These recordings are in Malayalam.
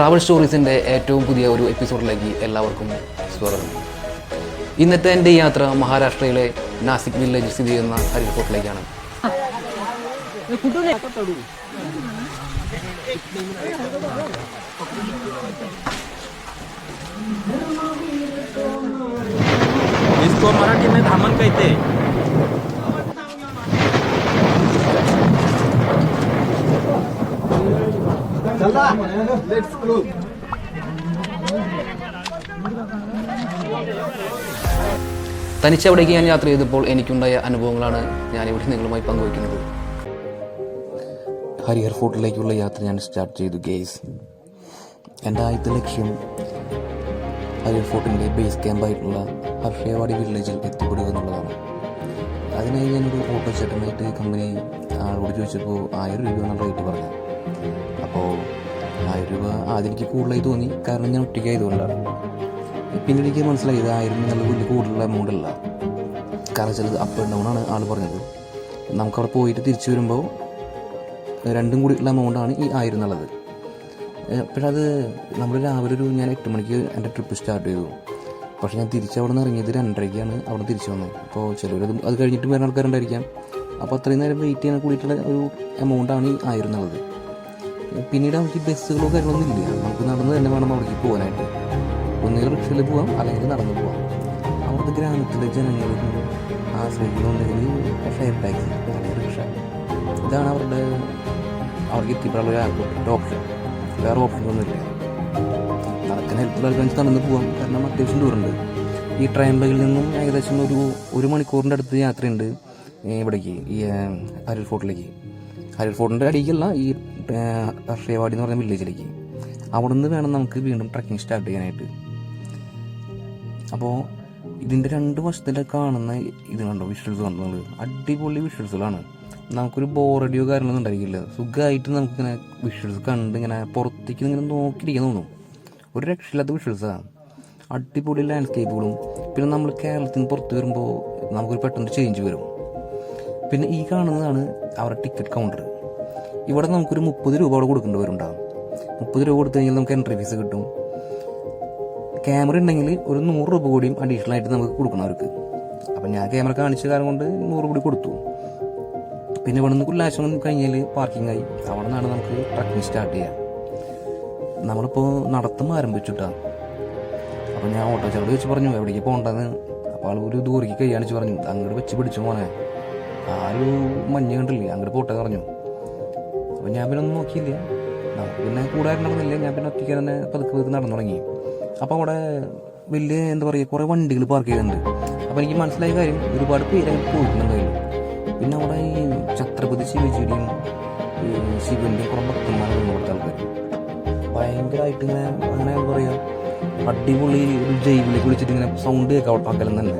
ട്രാവൽ സ്റ്റോറീസിൻ്റെ ഏറ്റവും പുതിയ ഒരു എപ്പിസോഡിലേക്ക് എല്ലാവർക്കും സ്വാഗതം ഇന്നത്തെ എൻ്റെ യാത്ര മഹാരാഷ്ട്രയിലെ നാസിക് വില്ലേജ് സ്ഥിതി ചെയ്യുന്ന ഹരിഫോർട്ടിലേക്കാണ് इसको मराठी में धामन कहते हैं തനിച്ചവിടേക്ക് ഞാൻ യാത്ര ചെയ്തപ്പോൾ എനിക്കുണ്ടായ അനുഭവങ്ങളാണ് ഞാൻ ഞാനിവിടെ നിങ്ങളുമായി പങ്കുവയ്ക്കുന്നത്. ഹരിഹർ ഫോർട്ടിലേക്കുള്ള യാത്ര ഞാൻ സ്റ്റാർട്ട് ചെയ്തു ഗേസ് എന്റെ ആദ്യത്തെ ലക്ഷ്യം ഹരിഹർ ഫോർട്ടിന്റെ ബേസ് ക്യാമ്പായിട്ടുള്ള ഹർഷയവാടി വില്ലേജിൽ എത്തിപ്പെടുക എന്നുള്ളതാണ്. അതിനായി ഞാനൊരു ഫോട്ടോ ചേട്ടനായിട്ട് കമ്പനി ആളോട് ചോദിച്ചപ്പോൾ ആയിരം രൂപ എന്നുള്ള റേറ്റ് പറഞ്ഞു അപ്പോൾ ആയിരം രൂപ ആദ്യം കൂടുതലായി തോന്നി. കാരണം ഞാൻ ഒറ്റയ്ക്കായതുകൊണ്ടാണ് പിന്നീട് എനിക്ക് മനസ്സിലായി ഇത് ആയിരം നല്ല വലിയ കൂടുതലുള്ള എമൗണ്ട് അല്ല. കാരണം ചിലത് അപ്പ് ആൻഡ് ഡൗൺ ആണ് ആൾ പറഞ്ഞത്. നമുക്കവിടെ പോയിട്ട് തിരിച്ചു വരുമ്പോൾ രണ്ടും കൂടി ഉള്ള എമൗണ്ടാണ് ഈ ആയിരം എന്നുള്ളത് പക്ഷെ അത് നമ്മൾ രാവിലെ ഒരു ഞാൻ എട്ട് മണിക്ക് എന്റെ ട്രിപ്പ് സ്റ്റാർട്ട് ചെയ്തു. പക്ഷേ ഞാൻ തിരിച്ച് അവിടെ നിന്ന് ഇറങ്ങിയത് രണ്ടരയ്ക്കാണ് അവിടെ തിരിച്ചു വന്നത്. അപ്പോൾ ചിലവർ അത് കഴിഞ്ഞിട്ട് വരുന്ന ആൾക്കാരുണ്ടായിരിക്കാം. അപ്പോൾ അത്രയും നേരം വെയിറ്റ് ചെയ്യാൻ കൂടിയിട്ടുള്ള ഒരു എമൗണ്ടാണ് ഈ ആയിരം എന്നുള്ളത് പിന്നീട് അവർക്ക് ബസ്സുകളോ കാര്യങ്ങളൊന്നും ഇല്ല. നമുക്ക് നടന്ന് തന്നെ വേണം അവിടേക്ക് പോകാനായിട്ട്. ഒന്നുകിൽ റിക്ഷയിൽ പോവാം അല്ലെങ്കിൽ നടന്നു പോവാം. അവിടുത്തെ ഗ്രാമത്തിലെ ജനങ്ങൾക്ക് ആശ്രയിക്കുന്നുണ്ടെങ്കിൽ ഷെയർ ടാക്സി അല്ലെങ്കിൽ റിക്ഷ. ഇതാണ് അവരുടെ അവർക്ക് എത്തിപ്പെടാനുള്ള ഓപ്ഷൻ വേറെ ഓപ്ഷനൊന്നുമില്ല നടക്കാൻ ആൾക്കാർ നടന്ന് പോവാം. കാരണം അത്യാവശ്യം ദൂരമുണ്ട്. ഈ ട്രയമ്പയിൽ നിന്നും ഏകദേശം ഒരു ഒരു മണിക്കൂറിന്റെ അടുത്ത് യാത്രയുണ്ട് ഇവിടേക്ക് ഈ അരുൾ ഫോർട്ടിലേക്ക് അരുൾ ഫോർട്ടിന്റെ അടിയിലുള്ള ഈ അക്ഷയവാടി എന്ന് പറഞ്ഞ വില്ലേജിലേക്ക് അവിടെ നിന്ന് വേണം നമുക്ക് വീണ്ടും ട്രക്കിംഗ് സ്റ്റാർട്ട് ചെയ്യാനായിട്ട്. അപ്പോൾ ഇതിന്റെ രണ്ട് വശത്തിന്റെ കാണുന്ന ഇത് കണ്ടോ വിഷ്വൽസ് കണ്ടോ നമ്മൾ അടിപൊളി വിഷ്വൽസുകളാണ് നമുക്കൊരു ബോറടിയോ കാര്യങ്ങളൊന്നും ഉണ്ടായിരിക്കില്ല. സുഖമായിട്ട് നമുക്കിങ്ങനെ വിഷ്വൽസ് കണ്ട് ഇങ്ങനെ പുറത്തേക്ക് ഇങ്ങനെ നോക്കിയിരിക്കാൻ തോന്നും. ഒരു രക്ഷയില്ലാത്ത വിഷ്വൽസാണ് അടിപൊളി ലാൻഡ്സ്കേപ്പുകളും പിന്നെ നമ്മൾ കേരളത്തിൽ നിന്ന് പുറത്ത് വരുമ്പോൾ നമുക്കൊരു പെട്ടെന്ന് ചേഞ്ച് വരും. പിന്നെ ഈ കാണുന്നതാണ് അവരുടെ ടിക്കറ്റ് കൗണ്ടർ ഇവിടെ നമുക്കൊരു മുപ്പത് രൂപ അവിടെ കൊടുക്കേണ്ടി വരുന്നുണ്ടാവും മുപ്പത് രൂപ കൊടുത്തു കഴിഞ്ഞാൽ നമുക്ക് എൻട്രി ഫീസ് കിട്ടും. ക്യാമറ ഉണ്ടെങ്കിൽ ഒരു നൂറ് രൂപ കൂടിയും അഡീഷണൽ ആയിട്ട് നമുക്ക് കൊടുക്കണം അവർക്ക്. അപ്പം ഞാൻ ക്യാമറ കാണിച്ച കാരണം കൊണ്ട് നൂറ് കൂടി കൊടുത്തു. പിന്നെ ഇവിടെ നിന്ന് കുല്ലാശം കഴിഞ്ഞാൽ പാർക്കിംഗ് ആയി. അവിടെ നിന്നാണ് നമുക്ക് ട്രക്കിംഗ് സ്റ്റാർട്ട് ചെയ്യാം നമ്മളിപ്പോൾ നടത്തം ആരംഭിച്ചിട്ടാണ് അപ്പോൾ ഞാൻ ഓട്ടോ ചാടി വെച്ച് പറഞ്ഞു എവിടേക്ക് പോകണ്ടെന്ന്? അപ്പോൾ ആൾ ഒരു ദൂരേക്ക് കഴിയാണിച്ച് പറഞ്ഞു അങ്ങോട്ട് വെച്ച് പിടിച്ചു മോനെ. ആ ഒരു മഞ്ഞ് കണ്ടില്ലേ? അങ്ങോട്ട് പോട്ടെ പറഞ്ഞു. അപ്പൊ ഞാൻ പിന്നെ ഒന്നും നോക്കിയില്ല. പിന്നെ കൂടെ നടന്നില്ല. ഞാൻ പിന്നെ ഒറ്റയ്ക്ക് തന്നെ പതുക്കെ പതുക്കെ നടന്നു തുടങ്ങി. അപ്പോൾ അവിടെ വലിയ എന്താ പറയുക കുറേ വണ്ടികൾ പാർക്ക് ചെയ്യുന്നുണ്ട് അപ്പോൾ എനിക്ക് മനസ്സിലായ കാര്യം ഒരുപാട് പേര് പോയിട്ടുണ്ടായിരുന്നു പിന്നെ അവിടെ ഈ ഛത്രപതി ശിവജിയുടെയും ശിവന്റെയും കുറേ ഭക്തന്മാരും കൊടുത്ത ആൾക്കാർ ഭയങ്കരമായിട്ട് ഇങ്ങനെ അങ്ങനെ എന്താ പറയുക അടിപൊളി ഒരു ജൈവിലേക്ക് വിളിച്ചിട്ട് ഇങ്ങനെ സൗണ്ട് കേൾക്കാം അവിടെ തന്നെ.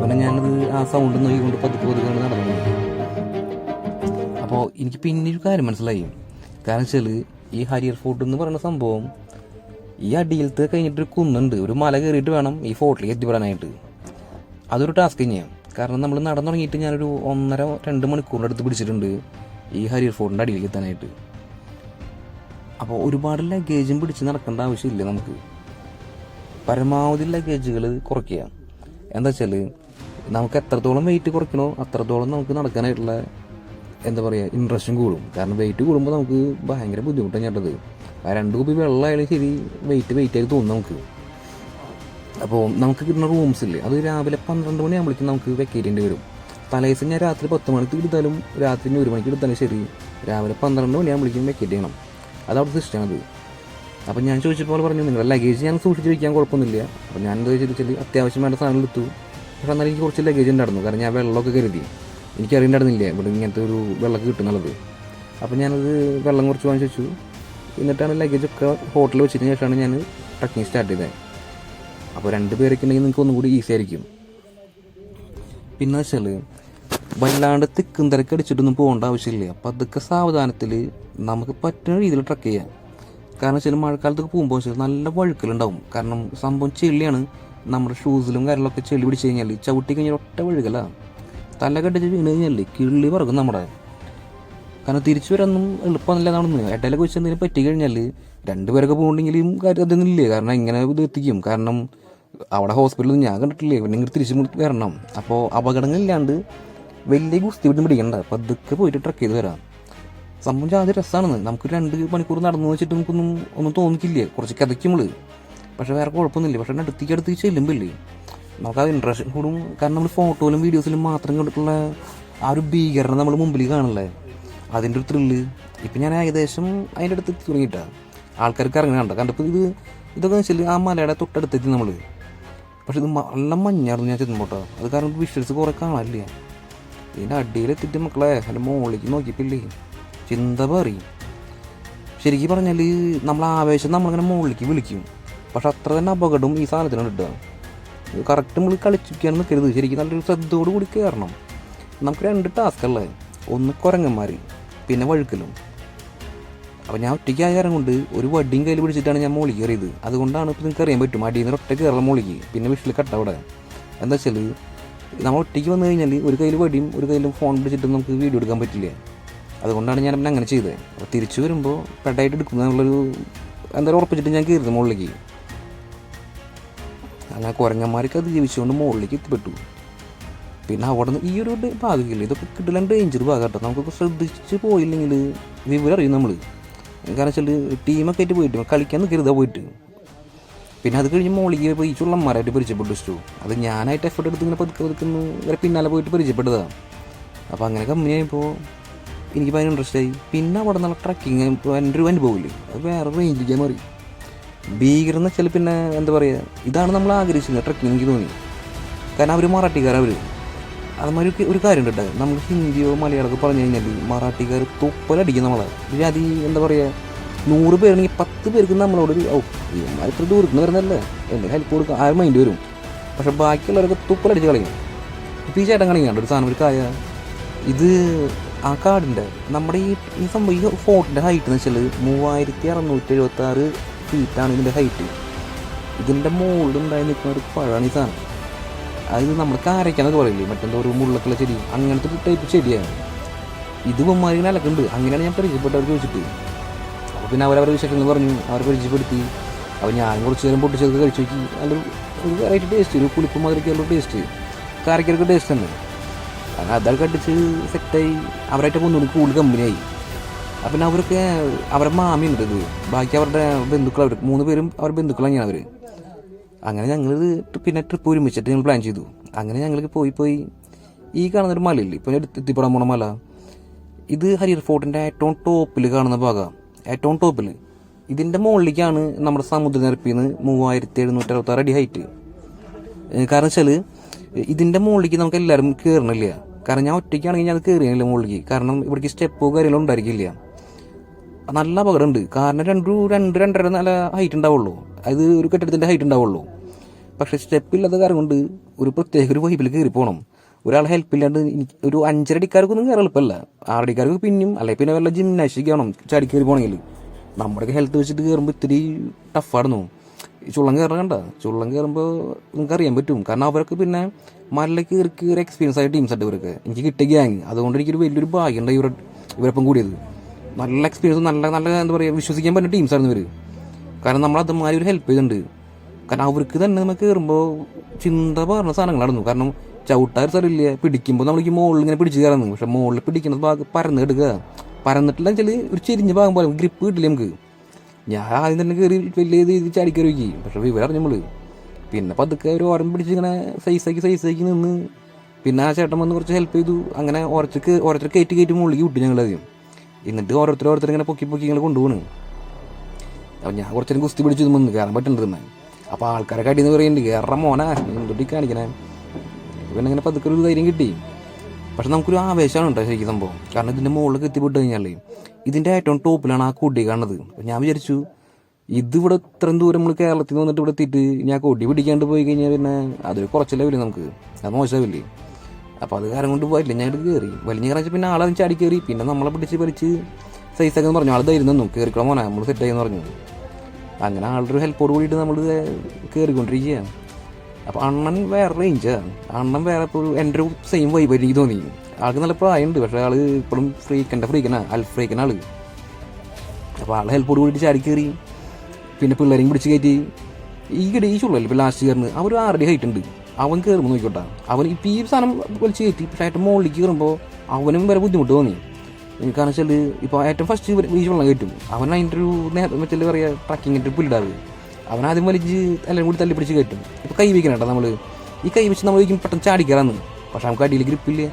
പിന്നെ ഞാനത് ആ സൗണ്ട് നോക്കിക്കൊണ്ട് പതുക്കെ പതുക്കെ അങ്ങനെ നടന്നു. അപ്പോൾ എനിക്ക് പിന്നെ ഒരു കാര്യം മനസ്സിലായി. കാരണം വെച്ചാൽ ഈ ഹരിയർ ഫോർട്ട് എന്ന് പറയുന്ന സംഭവം ഈ അടിയിലത്തെ കഴിഞ്ഞിട്ടൊരു കുന്നുണ്ട്. ഒരു മല കയറിയിട്ട് വേണം ഈ ഫോർട്ടിലേക്ക് എത്തിപ്പെടാനായിട്ട്. അതൊരു ടാസ്ക് തന്നെയാണ് കാരണം നമ്മൾ നടന്നു തുടങ്ങിയിട്ട് ഞാനൊരു ഒന്നര രണ്ട് മണിക്കൂറിന്റെ അടുത്ത് പിടിച്ചിട്ടുണ്ട് ഈ ഹരിയർ ഫോർട്ടിന്റെ അടിയിലേക്ക് എത്താനായിട്ട്. അപ്പോൾ ഒരുപാട് ലഗേജും പിടിച്ച് നടക്കേണ്ട ആവശ്യമില്ല നമുക്ക്. പരമാവധി ലഗേജുകൾ കുറയ്ക്കുക. എന്താ വെച്ചാൽ നമുക്ക് എത്രത്തോളം വെയിറ്റ് കുറയ്ക്കണോ അത്രത്തോളം നമുക്ക് നടക്കാനായിട്ടുള്ള എന്താ പറയുക ഇൻട്രസ്റ്റും കൂടും. കാരണം വെയിറ്റ് കൂടുമ്പോൾ നമുക്ക് ഭയങ്കര ബുദ്ധിമുട്ടാണ് ചേട്ടത് ആ രണ്ട് കുപ്പി വെള്ളമായാലും ശരി വെയിറ്റ് വെയിറ്റ് ആയി തോന്നും നമുക്ക്. അപ്പോൾ നമുക്ക് കിട്ടുന്ന റൂംസ് ഇല്ലേ അത് രാവിലെ പന്ത്രണ്ട് മണിയാകുമ്പോഴേക്കും നമുക്ക് വെക്കേറ്റേണ്ടി വരും. തലേദിവസം ഞാൻ രാത്രി പത്ത് മണിക്ക് എടുത്താലും രാത്രി ഒരു മണിക്ക് എടുത്താലും ശരി രാവിലെ പന്ത്രണ്ട് മണിയാകുമ്പോഴേക്കും വെക്കേറ്റ് ചെയ്യണം. അത് അവിടുത്തെ അത് അപ്പോൾ ഞാൻ ചോദിച്ചപ്പോൾ പറഞ്ഞു നിങ്ങളുടെ ലഗേജ് ഞാൻ സൂക്ഷിച്ച് വയ്ക്കാൻ കുഴപ്പമൊന്നുമില്ല. അപ്പോൾ ഞാൻ എന്താ ചോദിച്ചാൽ അത്യാവശ്യം വേണ്ട സാധനം എടുത്തു. പക്ഷെ എന്നാലും എനിക്ക് കുറച്ച് ലഗേജ് ഉണ്ടായിരുന്നു. കാരണം ഞാൻ വെള്ളമൊക്കെ കരുതി. എനിക്കറിയണ്ടായിരുന്നില്ല ഇവിടെ ഇങ്ങനത്തെ ഒരു വെള്ളമൊക്കെ കിട്ടുന്നുള്ളത്. അപ്പോൾ ഞാനത് വെള്ളം കുറച്ച് വാങ്ങിച്ചു വെച്ചു. എന്നിട്ടാണ് ലഗേജൊക്കെ ഹോട്ടലിൽ വെച്ചതിന് ശേഷമാണ് ഞാൻ ട്രക്കിങ് സ്റ്റാർട്ട് ചെയ്തത്. അപ്പോൾ രണ്ട് പേരൊക്കെ ഉണ്ടെങ്കിൽ നിങ്ങൾക്ക് ഒന്നും കൂടി ഈസി ആയിരിക്കും. പിന്നെ വെച്ചാൽ വല്ലാണ്ട് തിക്കും തിരക്ക് അടിച്ചിട്ടൊന്നും പോകേണ്ട ആവശ്യമില്ല. അപ്പോൾ അതൊക്കെ സാവധാനത്തിൽ നമുക്ക് പറ്റുന്ന രീതിയിൽ ട്രക്ക് ചെയ്യാം. കാരണം വെച്ചാൽ മഴക്കാലത്തൊക്കെ പോകുമ്പോൾ വെച്ചാൽ നല്ല വഴുക്കലുണ്ടാവും. കാരണം സംഭവം ചെളിയാണ്. നമ്മുടെ ഷൂസിലും കാര്യങ്ങളൊക്കെ ചെളി പിടിച്ച് കഴിഞ്ഞാൽ ചവിട്ടി കഴിഞ്ഞാൽ ഒറ്റ വഴുകല. തല കെട്ടിച്ച് വീണ് കഴിഞ്ഞാൽ കിള്ളി പറക്കും നമ്മുടെ. കാരണം തിരിച്ചു വരാനൊന്നും എളുപ്പമല്ല നടന്ന് ഇടയിലൊക്കെ വെച്ച് എന്തെങ്കിലും പറ്റി കഴിഞ്ഞാൽ രണ്ടുപേരൊക്കെ പോകണ്ടെങ്കിലും കാര്യം അതൊന്നും ഇല്ലേ കാരണം ഇങ്ങനെ ഇത് എത്തിക്കും. കാരണം അവിടെ ഹോസ്പിറ്റലിൽ ഞാൻ കണ്ടിട്ടില്ലേ? പിന്നെ ഇങ്ങനെ തിരിച്ചു വരണം. അപ്പോൾ അപകടങ്ങളില്ലാണ്ട് വലിയ ഗുസ്തി വിട്ട് പിടിക്കണ്ട. പതുക്കെ പോയിട്ട് ട്രക്ക് ചെയ്ത് വരാം. സംഭവം ആദ്യം രസമാണെന്ന് നമുക്ക് രണ്ട് മണിക്കൂർ നടന്നു വെച്ചിട്ട് നമുക്കൊന്നും ഒന്നും തോന്നിക്കില്ലേ? കുറച്ച് കിതയ്ക്കുമ്പോൾ പക്ഷെ വേറെ കുഴപ്പമൊന്നുമില്ല. പക്ഷെ അടുത്തേക്ക് അടുത്തേക്ക് ചെല്ലുമ്പില്ലേ നമുക്ക് ആ ഇൻട്രസ്റ്റ് കൂടും. കാരണം നമ്മൾ ഫോട്ടോയിലും വീഡിയോസിലും മാത്രം കണ്ടിട്ടുള്ള ആ ഒരു ഭീകരണം നമ്മൾ മുമ്പിൽ കാണില്ലേ അതിന്റെ ഒരു ത്രില്ല് ഇപ്പം ഞാൻ ഏകദേശം അതിന്റെ അടുത്ത് എത്തി തുടങ്ങിയിട്ടാണ് ആൾക്കാർക്ക് ഇറങ്ങി കണ്ട കണ്ടപ്പോൾ ഇത് ഇതൊക്കെ വെച്ചാൽ ആ മലയുടെ തൊട്ടടുത്തെത്തി നമ്മൾ. പക്ഷെ ഇത് നല്ല മഞ്ഞായിരുന്നു ഞാൻ ചെന്നുമ്പോട്ടോ അത് കാരണം വിഷ്വൽസ് കുറേ കാണാനില്ല. ഇതിന്റെ അടിയിലെത്തിയിട്ട് മക്കളെ എന്റെ മുകളിലേക്ക് നോക്കിയപ്പില്ലേ ചിന്ത പറയും ശരിക്കും പറഞ്ഞാൽ നമ്മൾ ആവേശം നമ്മളിങ്ങനെ മുകളിലേക്ക് വിളിക്കും. പക്ഷെ അത്ര തന്നെ അപകടം ഈ സാധനത്തിനാണ് കിട്ടുക കറക്റ്റ് നമ്മൾ കളിച്ചിരിക്കാൻ നിൽക്കരുത് ശരിക്കും നല്ലൊരു ശ്രദ്ധയോട് കൂടി കയറണം നമുക്ക് രണ്ട് ടാസ്ക് ഉള്ളത് ഒന്ന് കുരങ്ങന്മാർ പിന്നെ വഴുക്കലും. അപ്പോൾ ഞാൻ ഒറ്റയ്ക്ക് ആചാരം കൊണ്ട് ഒരു വടിയും കയ്യിൽ പിടിച്ചിട്ടാണ് ഞാൻ മോളിൽ കയറിയത്. അതുകൊണ്ടാണ് ഇപ്പോൾ നിങ്ങൾക്ക് അറിയാൻ പറ്റും അടിയിൽ നിന്ന് ഒറ്റ കയറുന്ന മോളിക്ക് പിന്നെ വിഷിൽ കട്ട അവിടെ. എന്താ വെച്ചാൽ നമ്മൾ ഒറ്റയ്ക്ക് വന്നു കഴിഞ്ഞാൽ ഒരു കയ്യിൽ വടിയും ഒരു കയ്യിലും ഫോൺ പിടിച്ചിട്ട് നമുക്ക് വീഡിയോ എടുക്കാൻ പറ്റില്ല? അതുകൊണ്ടാണ് ഞാൻ പിന്നെ അങ്ങനെ ചെയ്തത്. അപ്പോൾ തിരിച്ചു വരുമ്പോൾ പെട്ടായിട്ട് എടുക്കുന്ന എന്നുള്ളൊരു എന്തായാലും ഉറപ്പിച്ചിട്ട് ഞാൻ കയറുന്നു മുകളിലേക്ക്. അങ്ങനെ കുരങ്ങന്മാർക്ക് അത് ജീവിച്ചുകൊണ്ട് മുകളിലേക്ക് എത്തിപ്പെട്ടു. പിന്നെ അവിടെ നിന്ന് ഈ ഒരു ഭാഗമില്ല? ഇതൊക്കെ കിട്ടില്ല ഡേഞ്ചർ ഭാഗം കേട്ടോ നമുക്കൊക്കെ ശ്രദ്ധിച്ച് പോയില്ലെങ്കിൽ വിവരം അറിയും നമ്മൾ കാരണം വെച്ചാൽ ടീമൊക്കെ ആയിട്ട് പോയിട്ട് കളിക്കാൻ നിൽക്കരുതാ പോയിട്ട്. പിന്നെ അത് കഴിഞ്ഞ് മോളിക്ക് പോയി ചുള്ളന്മാരായിട്ട് പരിചയപ്പെട്ടു ഇഷ്ടു അത് ഞാനായിട്ട് എഫർട്ട് എടുത്ത് ഇങ്ങനെ പതുക്കെ പതുക്കുന്നു ഇവരെ പിന്നാലെ പോയിട്ട് പരിചയപ്പെട്ടതാണ് അപ്പോൾ അങ്ങനെ കമ്പനിയായപ്പോൾ എനിക്ക് ഭയങ്കര ഇൻട്രസ്റ്റ് ആയി. പിന്നെ അവിടെ നിന്നുള്ള ട്രക്കിങ് എന്റെ ഒരു അനുഭവമില്ലേ അത് വേറെ റേഞ്ചിലേക്ക് മാറി ഭീകരം എന്ന് വെച്ചാൽ പിന്നെ എന്താ പറയുക ഇതാണ് നമ്മൾ ആഗ്രഹിച്ചത് ട്രക്കിങ് എനിക്ക് തോന്നി. കാരണം അവർ മറാഠിക്കാർ അവർ അതുമാതിരി ഒരു- കാര്യം ഉണ്ട് നമ്മൾ ഹിന്ദിയോ മലയാളമൊക്കെ പറഞ്ഞു കഴിഞ്ഞാൽ മറാഠിക്കാർ തുപ്പലടിക്കും നമ്മളെ. ഒരു ജാതി എന്താ പറയുക നൂറ് പേരാണെങ്കിൽ പത്ത് പേർക്ക് നമ്മളോട് ഓ ഇവന്മാർ ഇത്ര ദൂരത്ത് നിന്ന് വരുന്നല്ലേ എന്തെങ്കിലും ഹെൽപ്പ് കൊടുക്കുക ആ മൈൻഡ് വരും. പക്ഷെ ബാക്കിയുള്ളവരൊക്കെ തുപ്പലടിച്ച് കളയും ഇപ്പോൾ ഈ ചേട്ടൻ കളിക്കാണ്ട് ഒരു സാധനം ഒരു കായ. ഇത് ആ കാടിന്റെ നമ്മുടെ ഈ ഈ സംഭവം ഈ ഫോർട്ടിന്റെ ഹൈറ്റ് എന്ന് വെച്ചാൽ മൂവായിരത്തി അറുന്നൂറ്റി എഴുപത്തി ആറ് ഫീറ്റാണ് ഇതിന്റെ ഹൈറ്റ് ഇതിന്റെ മുകളിൽ ഉണ്ടായി നിൽക്കുന്ന ഒരു പഴമാണ് ഈ സാധനം. അതായത് നമ്മൾ കാരയ്ക്കാന്നൊക്കെ പറയില്ലേ മറ്റെന്തോ ഒരു മുള്ളക്കുള്ള ചെടി. അങ്ങനത്തെ ഒരു ടൈപ്പ് ചെടിയാണ്. ഇത് ബൊമ്മാരിങ്ങനെ അലക്കുന്നുണ്ട്. അങ്ങനെയാണ് ഞാൻ പരിചയപ്പെട്ടവർ ചോദിച്ചിട്ട്. അപ്പോൾ പിന്നെ അവരവരെ വിശേഷങ്ങൾ പറഞ്ഞു. അവരെ പരിചയപ്പെടുത്തി. അപ്പോൾ ഞാൻ കുറച്ച് നേരം പൊട്ടിച്ചതൊക്കെ കഴിച്ചു നോക്കി. നല്ലൊരു ഒരു വെറൈറ്റി ടേസ്റ്റ് ഒരു പുളിപ്പ് മാതിരിക്കുള്ള ടേസ്റ്റ് കാരയ്ക്കൊക്കെ ടേസ്റ്റ് തന്നെ. കാരണം അതൊക്കെ അടിച്ച് സെറ്റായി അവരായിട്ട് കൊണ്ടുപോയി കൂടുതൽ കമ്പനിയായി അപ്പം പിന്നെ അവരൊക്കെ അവരുടെ മാമിയുണ്ട് ഇത്. ബാക്കി അവരുടെ ബന്ധുക്കൾ അവർ മൂന്ന് പേരും അവർ ബന്ധുക്കൾ തന്നെയാണ് അവർ അങ്ങനെ ഞങ്ങളിത് പിന്നെ ട്രിപ്പ് ഒരുമിച്ചിട്ട് ഞങ്ങൾ പ്ലാൻ ചെയ്തു. അങ്ങനെ ഞങ്ങൾക്ക് പോയി പോയി. ഈ കാണുന്നൊരു മലയില്ലേ? ഇപ്പോൾ എത്തിപ്പെടാൻ പോണ മല. ഇത് ഹരിയർ ഫോർട്ടിന്റെ ഏറ്റവും ടോപ്പിൽ കാണുന്ന ഭാഗം. ഏറ്റവും ടോപ്പിൽ ഇതിന്റെ മുകളിലേക്കാണ് നമ്മുടെ സമുദ്രനിരപ്പിൽ നിന്ന് മൂവായിരത്തി എഴുന്നൂറ്റി അറുപത്താറ് അടി ഹൈറ്റ് കാരണം വെച്ചാൽ ഇതിന്റെ മുകളിലേക്ക് നമുക്ക് എല്ലാവരും കയറണില്ല കാരണം ഞാൻ ഒറ്റയ്ക്കാണെങ്കിൽ ഞാൻ അത് കയറിയില്ല മുകളിലേക്ക്. കാരണം ഇവിടേക്ക് സ്റ്റെപ്പോ കാര്യങ്ങളോ ഉണ്ടായിരിക്കില്ല. നല്ല അപകടമുണ്ട്. കാരണം രണ്ട് രണ്ട് രണ്ടര നല്ല ഹൈറ്റ് ഉണ്ടാവുള്ളൂ. അത് ഒരു കെട്ടിടത്തിന്റെ ഹൈറ്റ് ഉണ്ടാവുള്ളൂ. പക്ഷേ സ്റ്റെപ്പ് ഇല്ലാത്ത കാരണം കൊണ്ട് ഒരു പ്രത്യേക ഒരു വൈബിൽ കയറി പോകണം ഒരാൾ ഹെൽപ്പ് ഇല്ലാണ്ട് ഒരു അഞ്ചരടിക്കാർക്കൊന്നും കയറി എളുപ്പമല്ല. ആറടിക്കാർക്ക് പിന്നെയും അല്ലെങ്കിൽ പിന്നെ വല്ല ജിംനാസ്റ്റിക് ആവണം ചാടി കയറി പോകണമെങ്കിൽ നമ്മുടെയൊക്കെ ഹെൽത്ത് വെച്ചിട്ട് കയറുമ്പോൾ ഇത്തിരി ടഫായിരുന്നു ഈ ചുള്ളം കയറണം കണ്ട? ചുള്ളം കയറുമ്പോൾ നിങ്ങൾക്ക് അറിയാൻ പറ്റും. കാരണം അവർക്ക് പിന്നെ മലയിലേക്ക് കയറി കയറി എക്സ്പീരിയൻസ് ആയ ടീംസ് ഉണ്ട് ഇവർക്ക് എനിക്ക് കിട്ടിയ ഗ്യാങ് അതുകൊണ്ട് എനിക്കൊരു വലിയൊരു ഭാഗ്യമുണ്ട് ഇവരുടെ ഇവരൊപ്പം കൂടിയത്. നല്ല എക്സ്പീരിയൻസ് നല്ല നല്ല എന്താ പറയുക വിശ്വസിക്കാൻ പറ്റുന്ന ടീംസായിരുന്നു ഇവർ കാരണം നമ്മൾ അതുമാതിരി ഒരു ഹെൽപ്പ് ചെയ്തിട്ടുണ്ട്. കാരണം അവർക്ക് തന്നെ നമുക്ക് കയറുമ്പോൾ ചിന്ത പറഞ്ഞ സാധനങ്ങളായിരുന്നു. കാരണം ചവിട്ടാർ സ്ഥലമില്ല പിടിക്കുമ്പോൾ നമ്മൾ ഈ മുകളിൽ ഇങ്ങനെ പിടിച്ച് കയറുന്നു. പക്ഷെ മുകളിൽ പിടിക്കുന്ന ഭാഗം പരന്ന് എടുക്കുക പരന്നിട്ടില്ല വെച്ചാൽ ഒരു ചെരിഞ്ഞ ഭാഗം പോലെ ഗ്രിപ്പ് കിട്ടില്ല നമുക്ക്. ഞാൻ ആദ്യം തന്നെ കയറി വലിയ രീതിയിൽ ചാടി കയറി വയ്ക്കി പക്ഷെ വിവരം നമ്മൾ പിന്നെ പതുക്കെ ഒരു ഓരം പിടിച്ച് ഇങ്ങനെ സൈസാക്കി സൈസാക്കി നിന്ന്. പിന്നെ ആ ചേട്ടൻ വന്ന് കുറച്ച് ഹെൽപ്പ് ചെയ്തു. അങ്ങനെ ഓരോരുത്തർക്ക് ഓരോരുത്തർ കയറ്റി കയറ്റി മുകളിലേക്ക് വിട്ടു ഞങ്ങളാദ്യം എന്നിട്ട് ഓരോരുത്തർ ഓരോരുത്തർ ഇങ്ങനെ പൊക്കി പൊക്കി ഇങ്ങനെ കൊണ്ടുപോകണ് അപ്പം ഞാൻ കുറച്ചേരം കുസ്തി പിടിച്ചു വന്ന് കയറാൻ പറ്റുന്നുണ്ടെന്ന് അപ്പോൾ ആൾക്കാരെ കടിയെന്ന് പറയുന്നുണ്ട് കയറാൻ മോനാ എന്തൊട്ടി കാണിക്കണേ? പിന്നെ ഇങ്ങനെ പതുക്കെ ഒരു ധൈര്യം കിട്ടി. പക്ഷെ നമുക്കൊരു ആവേശമാണ് കേട്ടോ ശരിക്കും സംഭവം. കാരണം ഇതിന്റെ മുകളിലേക്ക് എത്തിപ്പെട്ട് കഴിഞ്ഞാൽ ഇതിന്റെ ഏറ്റവും ടോപ്പിലാണ് ആ കൊടി കാണുന്നത്. ഞാൻ വിചാരിച്ചു ഇതിവിടെ ഇത്രയും ദൂരം നമ്മൾ കേരളത്തിൽ നിന്ന് വന്നിട്ട് ഇവിടെ എത്തിയിട്ട് ഞാൻ കൊടി പിടിക്കാണ്ട് പോയി കഴിഞ്ഞാൽ പിന്നെ അതൊരു കുറച്ചല്ലേ വരും നമുക്ക്. അത് മോശമാവില്ലേ അപ്പോൾ അത് കാരണം കൊണ്ട് പോയില്ല. ഞാൻ കയറി വലിഞ്ഞ് കയറിച്ച് പിന്നെ ആളെ ചാടി കയറി പിന്നെ നമ്മളെ പിടിച്ച് വലിച്ച് സൈസൊക്കെ പറഞ്ഞു. ആൾ ധൈര്യം തന്നു. കയറിക്കണം മോനെ. നമ്മൾ സെറ്റ് ആയെന്ന് പറഞ്ഞു. അങ്ങനെ ആളുടെ ഒരു ഹെൽപ്പോട് കൂടിയിട്ട് നമ്മൾ കയറിക്കൊണ്ടിരിക്കുകയാണ് അപ്പോൾ അണ്ണൻ വേറെ റേഞ്ചാണ് അണ്ണൻ വേറെ ഇപ്പോൾ എന്റെ ഒരു സെയിം വൈബ് എനിക്ക് തോന്നി. ആൾക്ക് നല്ല പ്രായമുണ്ട്. പക്ഷേ ആൾ ഇപ്പോഴും ഫ്രീക്കന്റെ ഫ്രീക്കനാണ് അൽ ഫ്രീക്കൻ ആൾ. അപ്പോൾ ആളെ ഹെൽപ്പോട് കൂടിയിട്ട് ചാടി കയറി പിന്നെ പിള്ളേരെയും പിടിച്ച് കയറ്റി ഈ ഈ ചുള്ളല്ലേ ഇപ്പോൾ ലാസ്റ്റ് കയറുന്നത് അവർ ആറടി ഹൈറ്റ് ഉണ്ട്. അവൻ കയറുമ്പോൾ നോക്കിക്കോട്ടെ. അവൻ ഇപ്പം ഈ സാധനം വലിച്ച് കയറ്റി. പക്ഷേ ഏറ്റവും മുകളിലേക്ക് കയറുമ്പോൾ അവനും വരെ ബുദ്ധിമുട്ട് തോന്നി. കാരണം വെച്ചാൽ ഇപ്പോൾ ഏറ്റവും ഫസ്റ്റ് ഈ വെള്ളം കയറ്റും. അവൻ അതിന്റെ ഒരു വെച്ചാൽ പറയുക ട്രക്കിങ്ങിന്റെ പിള്ളേർ അവൻ ആദ്യം വലിച്ച് എല്ലാവരും കൂടി തല്ലി പിടിച്ച് കയറ്റും. ഇപ്പോൾ കൈ വയ്ക്കണം കേട്ടോ നമ്മൾ ഈ കൈ വെച്ച് നമ്മൾ വയ്ക്കും പെട്ടെന്ന് ചാടിക്കയറാന്ന് പക്ഷേ നമുക്ക് അടിയിൽ ഗ്രിപ്പില്ല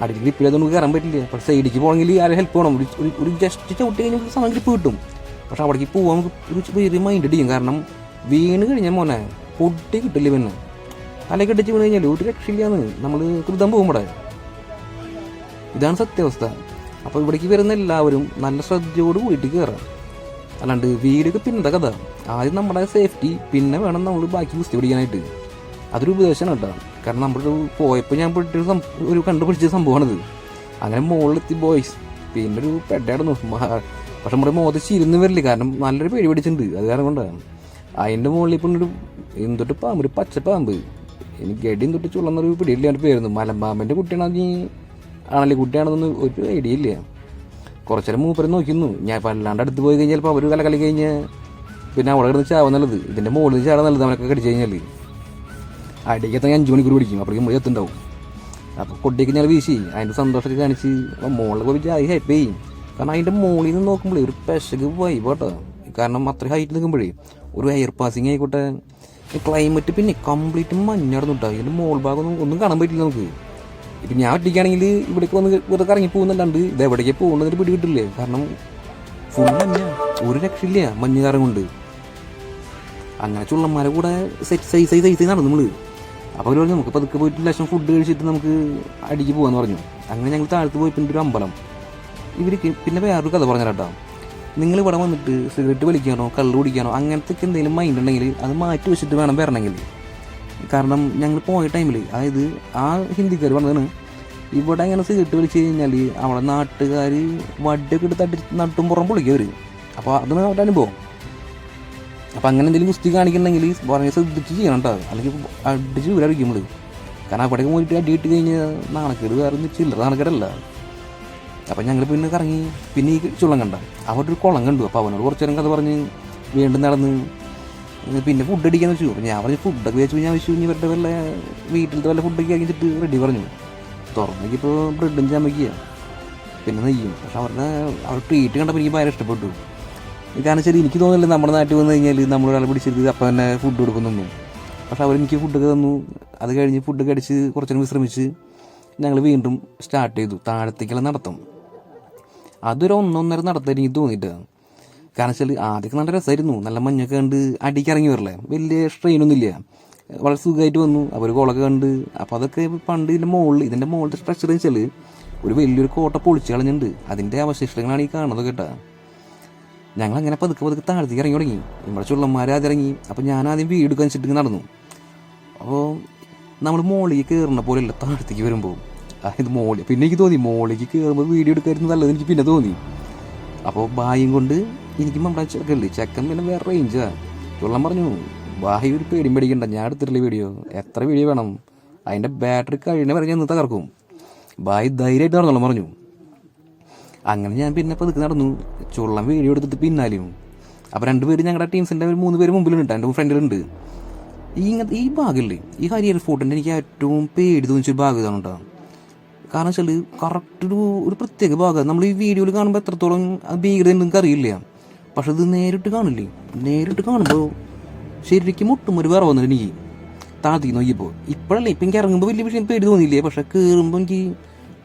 അടിയിൽ ഗ്രിപ്പില്ലാതെ കയറാൻ പറ്റില്ല. പക്ഷേ സൈഡിലേക്ക് പോകണമെങ്കിൽ ആരും ഹെൽപ്പ് വേണം? ഒരു- ഒരു ജസ്റ്റ് ചവിട്ടി കഴിഞ്ഞാൽ സാധനം ഗ്രിപ്പ് കിട്ടും. പക്ഷേ അവിടേക്ക് പോകാൻ നമുക്ക് ഒരു ചെറിയ മൈൻഡ് അടിക്കും കാരണം വീണ് കഴിഞ്ഞാൽ മോനെ പൊട്ടി കിട്ടില്ല പിന്നെ തലയ്ക്ക് അടിച്ച് വീണ് കഴിഞ്ഞാൽ ഒരു രക്ഷയില്ലാന്ന് നമ്മൾ കൃതം പോകുമ്പോടെ. ഇതാണ് സത്യാവസ്ഥ. അപ്പോൾ ഇവിടേക്ക് വരുന്ന എല്ലാവരും നല്ല ശ്രദ്ധയോട് വീട്ടിൽ കയറാം അല്ലാണ്ട് വീടൊക്കെ പിന്നത്തെ കഥ? ആദ്യം നമ്മുടെ സേഫ്റ്റി പിന്നെ വേണം നമ്മൾ ബാക്കി കുസ്തി പിടിക്കാനായിട്ട്. അതൊരു ഉപദേശമാണ് കേട്ടോ. കാരണം നമ്മളൊരു പോയപ്പോൾ ഞാൻ പെട്ടൊരു ഒരു കണ്ടുപിടിച്ച സംഭവമാണിത്. അങ്ങനെ മുകളിലെത്തി ബോയ്സ് പിന്നെ ഒരു പെട്ടായിരുന്നു പക്ഷെ നമ്മുടെ മുഖത്ത് ചിരുന്ന് വരില്ല. കാരണം നല്ലൊരു പേടി പിടിച്ചിട്ടുണ്ട്. അത് കാരണം കൊണ്ടാണ്. അതിന്റെ മുകളിൽ ഇപ്പം ഒരു എന്തൊട്ട് പാമ്പ്? ഒരു പച്ച പാമ്പ്. എനിക്ക് ഗഡിയും തൊട്ട് ചുള്ളന്നൊരു പിടിയില്ല. എന്റെ പേരുന്നു മലമ്പാമ്പിന്റെ കുട്ടിയാണെങ്കിൽ ആണല്ലേ കുട്ടിയാണെന്നൊന്നും ഒരു ഐഡിയ ഇല്ല. കുറച്ചേരം മൂപ്പരം നോക്കുന്നു ഞാൻ വല്ലാണ്ട് അടുത്ത് പോയി കഴിഞ്ഞാൽ ചിലപ്പോൾ അവർ കല കളി കഴിഞ്ഞ് പിന്നെ അവിടെ കിടന്ന് ചാവാൻ നല്ലത്. ഇതിന്റെ മുകളിൽ ചാടാൻ നല്ലത് അവനൊക്കെ കടിച്ചു കഴിഞ്ഞാൽ. അടിക്കത്തെ അഞ്ച് മണിക്കൂർ പിടിക്കും. അപ്പോഴേക്കും പോയി എത്തുണ്ടാവും അപ്പോൾ കൊട്ടിയൊക്കെ ഞാൻ വീശി. അതിന്റെ സന്തോഷത്തിൽ കാണിച്ച് മുകളിൽ പോയി ജാതി ഹെൽപ്പ് ചെയ്യും കാരണം അതിന്റെ മുകളിൽ നിന്ന് നോക്കുമ്പോഴേ ഒരു പെശക് വൈബ് കേട്ടോ കാരണം അത്ര ഹൈറ്റ് നിൽക്കുമ്പോഴേ ഒരു എയർ പാസിങ് ആയിക്കോട്ടെ. ക്ലൈമറ്റ് പിന്നെ കംപ്ലീറ്റ് മഞ്ഞടന്നു കേട്ടോ മോൾ ഭാഗം ഒന്നും ഒന്നും കാണാൻ പറ്റില്ല നമുക്ക്. ഇപ്പം ഞാൻ ഒറ്റയ്ക്കാണെങ്കിൽ ഇവിടേക്ക് വന്ന് വെറുതെ ഇറങ്ങി പോകുന്നല്ലാണ്ട് ഇത് എവിടേക്ക് പോകുന്നതിന് പിടി കിട്ടില്ലേ കാരണം ഫുൾ മഞ്ഞ. ഒരു രക്ഷയില്ല മഞ്ഞ് കാരം കൊണ്ട്. അങ്ങനെ ചുള്ളന്മാരെ കൂടെ സെറ്റ് സൈസ് സൈസ് സൈസ് നടന്നു നമ്മൾ അപ്പോൾ അവർ പറഞ്ഞു നമുക്ക് പതുക്കെ പോയിട്ട് ലക്ഷം ഫുഡ് കഴിച്ചിട്ട് നമുക്ക് അടിക്ക് പോകാമെന്ന് പറഞ്ഞു. അങ്ങനെ ഞങ്ങൾ താഴത്ത് പോയി പിന്നെ ഒരു അമ്പലം. ഇവർക്ക് പിന്നെ വേറൊരു കഥ പറഞ്ഞു കേട്ടോ നിങ്ങൾ ഇവിടെ വന്നിട്ട് സിഗരറ്റ് വലിക്കാനോ കള്ളു കുടിക്കാനോ അങ്ങനത്തെ എന്തെങ്കിലും മൈൻഡ് ഉണ്ടെങ്കിൽ അത് മാറ്റി വെച്ചിട്ട് വേണം വരണമെങ്കിൽ. കാരണം ഞങ്ങൾ പോയ ടൈമിൽ അതായത് ആ ഹിന്ദിക്കാർ പറഞ്ഞതാണ് ഇവിടെ അങ്ങനെ സിഗരറ്റ് വലിച്ചു കഴിഞ്ഞാൽ അവിടെ നാട്ടുകാർ വടിയൊക്കെ എടുത്ത് അടി നട്ടും പുറം പൊളിക്കുക അവർ അപ്പോൾ അതാണ് അവരുടെ അനുഭവം. അപ്പോൾ അങ്ങനെ എന്തെങ്കിലും ഗുസ്തി കാണിക്കണമെങ്കിൽ പറഞ്ഞ ശ്രദ്ധിച്ച് ചെയ്യണം കേട്ടോ അല്ലെങ്കിൽ അടിച്ച് വീരടിക്കും കാരണം അവിടേക്ക് പോയിട്ട് അടി ഇട്ട് കഴിഞ്ഞാൽ നാണക്കേട് വേറെ ചില്ലറ നാണക്കേടല്ല. അപ്പം ഞങ്ങൾ പിന്നെ കറങ്ങി പിന്നെ ഈ ചുള്ളം കണ്ട. അവിടെ ഒരു കുളം കണ്ടു. അപ്പോൾ അവനോട് കുറച്ച് നേരം കഥ പറഞ്ഞ് വീണ്ടും നടന്ന് പിന്നെ ഫുഡ് അടിക്കാന്ന് വെച്ചു. ഞാൻ പറഞ്ഞു ഫുഡൊക്കെ വെച്ചു. ഞാൻ വെച്ചു. ഇനി ഇവരുടെ വല്ല വീട്ടിലത്തെ വല്ല ഫുഡൊക്കെ ആക്കിച്ചിട്ട് റെഡി പറഞ്ഞു. തുറന്നേക്കിപ്പോൾ ബ്രെഡും ചാമയ്ക്കുക പിന്നെ നെയ്യും. പക്ഷെ അവരുടെ അവർ ട്രീറ്റ് കണ്ടപ്പോൾ എനിക്ക് ഭയങ്കര ഇഷ്ടപ്പെട്ടു. കാരണം വെച്ചാൽ എനിക്ക് തോന്നുന്നില്ല നമ്മുടെ നാട്ടിൽ വന്നു കഴിഞ്ഞാൽ നമ്മൾ നമ്മളൊരാളെ പിടിച്ചെടുത്ത് അപ്പം തന്നെ ഫുഡ് കൊടുക്കുന്നൊന്നും പക്ഷെ അവരെനിക്ക് ഫുഡൊക്കെ തന്നു. അത് കഴിഞ്ഞ് ഫുഡൊക്കെ അടിച്ച് കുറച്ചു നേരം വിശ്രമിച്ച് ഞങ്ങൾ വീണ്ടും സ്റ്റാർട്ട് ചെയ്തു. താഴത്തേക്കുള്ള നടത്തം. അതൊരു ഒന്നൊന്നര നടത്തം എനിക്ക് തോന്നിയിട്ട് കാരണം വെച്ചാൽ ആദ്യമൊക്കെ നല്ല രസമായിരുന്നു നല്ല മഞ്ഞൊക്കെ കണ്ട് അടിക്കിറങ്ങി വരില്ലേ വലിയ സ്ട്രെയിനൊന്നും ഇല്ല വളരെ സുഖമായിട്ട് വന്നു. അപ്പോൾ ഒരു കുളമൊക്കെ കണ്ട്. അപ്പോൾ അതൊക്കെ പണ്ട് ഇതിന്റെ മുകളിൽ ഇതിന്റെ മുകളിലത്തെ സ്ട്രക്ചർ വെച്ചാൽ ഒരു വലിയൊരു കോട്ട പൊളിച്ച് കളഞ്ഞിട്ടുണ്ട്. അതിന്റെ അവശിഷ്ടങ്ങളാണ് ഈ കാണുന്നത് കേട്ടോ. ഞങ്ങൾ അങ്ങനെ പതുക്കെ പതുക്കെ താഴത്തേക്ക് ഇറങ്ങി തുടങ്ങി. ഇവിടെ ചുള്ളന്മാർ ആദ്യം ഇറങ്ങി. അപ്പോൾ ഞാൻ ആദ്യം വീട് കഴിച്ചിട്ട് നടന്നു. അപ്പോൾ നമ്മൾ മുകളിൽ കയറുന്ന പോലെയല്ല താഴത്തേക്ക് വരുമ്പോൾ അതായത് മോളി. പിന്നെ എനിക്ക് തോന്നി മോളിക്ക് കയറുമ്പോൾ വീഡിയോ എടുക്കായിരുന്നു നല്ലത് എനിക്ക് പിന്നെ തോന്നി. അപ്പോൾ ബായും കൊണ്ട് എനിക്ക് നമ്മുടെ ചെക്കല്ലേ ചെക്കൻ പിന്നെ വേറെ റേഞ്ചാ ചുള്ളം പറഞ്ഞു ബായി ഒരു പേടിയും പേടിക്കണ്ട ഞാൻ എടുത്തിട്ടില്ല വീഡിയോ എത്ര വീഡിയോ വേണം? അതിന്റെ ബാറ്ററി കഴിഞ്ഞ പറഞ്ഞ് ഞാൻ തകർക്കും. ബായി ധൈര്യമായിട്ട് നടന്നോളം പറഞ്ഞു. അങ്ങനെ ഞാൻ പിന്നെ പതുക്കെ നടന്നു. ചുള്ളം വീഡിയോ എടുത്തിട്ട് പിന്നാലെയും. അപ്പോൾ രണ്ടുപേര് ഞങ്ങളുടെ ടീംസിന്റെ ഒരു മൂന്ന് പേര് മുമ്പിലുണ്ട് എന്റെ ഫ്രണ്ടിലുണ്ട് ഈ ഇങ്ങനത്തെ ഈ ഭാഗമില്ലേ ഈ ഹരിയർ ഫോർട്ടിന്റെ എനിക്ക് ഏറ്റവും പേടി തോന്നിച്ചൊരു ഭാഗം ഇതാണ് കേട്ടോ. കാരണം വെച്ചാൽ കറക്റ്റ് ഒരു ഒരു പ്രത്യേക ഭാഗം. നമ്മൾ ഈ വീഡിയോയിൽ കാണുമ്പോൾ എത്രത്തോളം ഭീകരത നിങ്ങൾക്ക് അറിയില്ല. പക്ഷെ ഇത് നേരിട്ട് കാണില്ലേ? നേരിട്ട് കാണുമ്പോൾ ശരിക്കും മുട്ടും ഒരു വിറവ് വന്നിട്ട് എനിക്ക്. താഴ്ത്തി നോക്കിയപ്പോൾ ഇപ്പോഴല്ലേ? ഇപ്പം എനിക്ക് ഇറങ്ങുമ്പോൾ വലിയ വിഷയം പേടി തോന്നിയില്ലേ? പക്ഷെ കയറുമ്പോൾ എനിക്ക്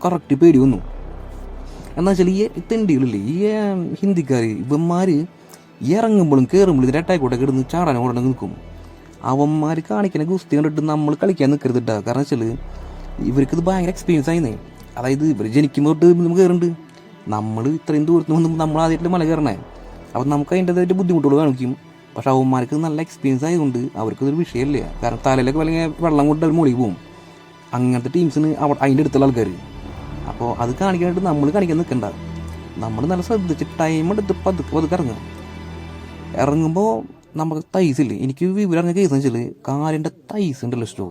കറക്റ്റ് പേടി വന്നു. എന്താ വെച്ചാൽ ഈ തെണ്ടികളില്ലേ? ഈ ഹിന്ദിക്കാർ ഇവന്മാർ ഇറങ്ങുമ്പോഴും കയറുമ്പോഴും ഇതിന്റെ അട്ടായിക്കോട്ടെ കിടന്ന് ചാടാൻ ഓടണം നിൽക്കും. അവന്മാർ കാണിക്കുന്ന ഗുസ്തി കണ്ടിട്ട് നമ്മൾ കളിക്കാൻ നിൽക്കരുത് കേട്ടോ കാരണം വെച്ചാൽ ഇവർക്ക് ഇത് ഭയങ്കര എക്സ്പീരിയൻസ് ആയിരുന്നേ അതായത് ഇവർ ജനിക്കുമ്പോൾ തൊട്ട് നമുക്ക് കയറുന്നുണ്ട് നമ്മൾ ഇത്രയും ദൂരത്ത് നിന്ന് നമ്മൾ ആദ്യമായിട്ട് മല കയറണേ. അപ്പം നമുക്ക് അതിന്റെതായിട്ട് ബുദ്ധിമുട്ടുകൾ കാണിക്കും. പക്ഷേ അവന്മാർക്ക് നല്ല എക്സ്പീരിയൻസ് ആയതുകൊണ്ട് അവർക്ക് ഇതൊരു വിഷയമല്ല കാരണം തലയിലൊക്കെ അല്ലെങ്കിൽ വെള്ളം കൊണ്ട് അവർ മുളി പോകും അങ്ങനത്തെ ടീംസിന് അവ അതിന്റെ അടുത്തുള്ള ആൾക്കാർ അപ്പോൾ അത് കാണിക്കാനായിട്ട് നമ്മൾ കാണിക്കാൻ നിൽക്കണ്ട നമ്മൾ നല്ല ശ്രദ്ധിച്ച് ടൈം എടുത്ത് പതുക്കെ പതുക്കെ ഇറങ്ങുക. ഇറങ്ങുമ്പോൾ നമുക്ക് തൈസില്ലേ എനിക്ക് വിവരം ഇറങ്ങിയ കേസ് വെച്ചാൽ കാലിന്റെ തൈസ് ഉണ്ടല്ലോ ഇഷ്ടോ